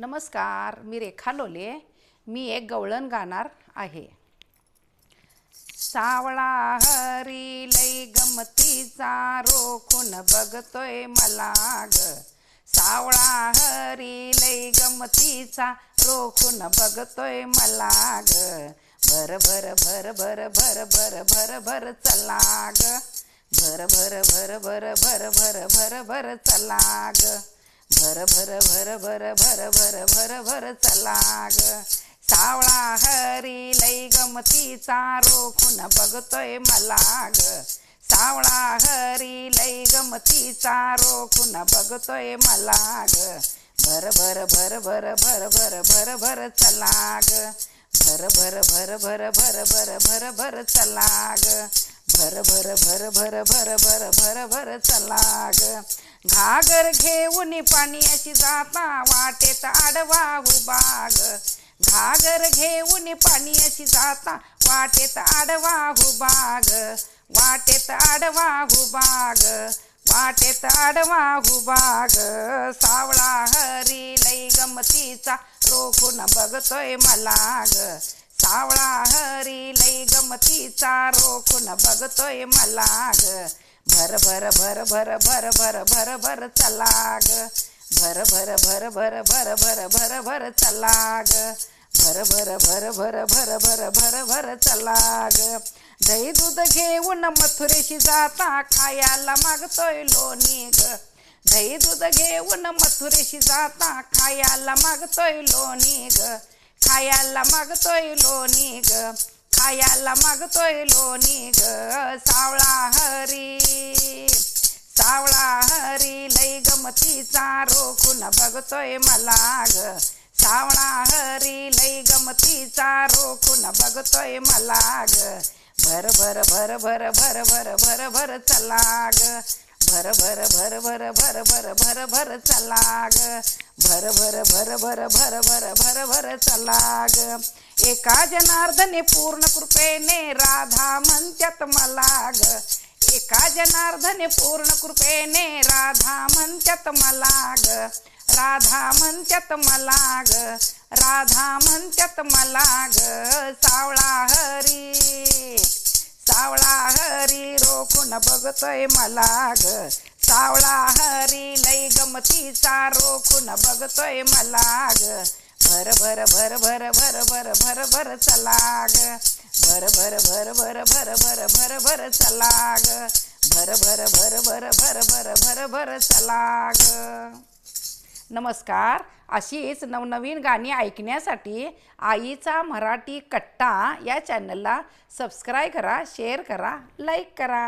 नमस्कार मी रेखा लोले मी एक गवळण गाणार आहे सावळा हरी लई गमतीचा रोखून बघतोय मला ग सावळा हरी लई गमतीचा रोखून बघतोय मला ग भर भर भर भर भर भर भर भर चला ग भर भर भर भर भर भर भर भर चला ग भर भर भर भर भर भर भर भर चला ग सावळा हरी लई गमतीचा रोखून बघतोय मला ग सावळा हरी लई गमतीचा रोखून बघतोय मला ग भर भर भर भर भर भर भर भर चला ग भर भर भर भर भर भर भर भर चला ग भर भर भर भर भर भर भर भर चला ग घागर घेऊन पाण्याची जाता वाटेत आडवा हुबाग घागर घेऊन पाण्याची जाता वाटेत आडवा हुबाग वाटेत आडवा हुबाग वाटेत आडवा हुबाग सावळा हरी लई गमतीचा रोखून बघतोय मला ग. सावळा हरी लई गमतीचा रोखून बघतोय मला ग. भर भर भर भर भर भर भर भर चला ग भर भर भर भर भर भर भर भर चला ग भर भर भर भर भर भर भर भर चला ग दही दूध घेऊन मथुरेशी जाता खायला मागतोय लोणी ग दही दूध घेऊन मथुरेशी जाता खायला मागतोय लोणी ग खायला मागतोय लोणी ग खायाला मागतोय लोणी ग सावळा हरी. सावळा हरी लई गमतीचा रोखून बघतोय मला ग. सावळा हरी लय गमतीचा रोखून बघतोय मला ग. भर भर भर भर भर भर भर भर चला ग. भर भर भर भर भर भर भर भर चला ग भर भर भर भर भर भर भर भर चला ग एका जनार्दने पूर्ण कृपेने राधा म्हणत्यात मला ग एका जनार्दने पूर्ण कृपेने राधा म्हणत्यात मला ग राधा म्हणत्यात मला ग राधा म्हणत्यात मला ग सावळा हरी सावळा हरी रोखून बघतोय मला ग सावळा हरी लई गमतीचा रोखून बघतोय मला ग भर भर भर भर भर भर भर भर चला ग भर भर भर भर भर भर भर भर चला ग भर भर भर भर भर भर भर भर चला ग नमस्कार अशीच नवनवीन गाणी ऐकण्यासाठी आईचा मराठी कट्टा या चॅनलला सबस्क्राईब करा शेअर करा लाईक करा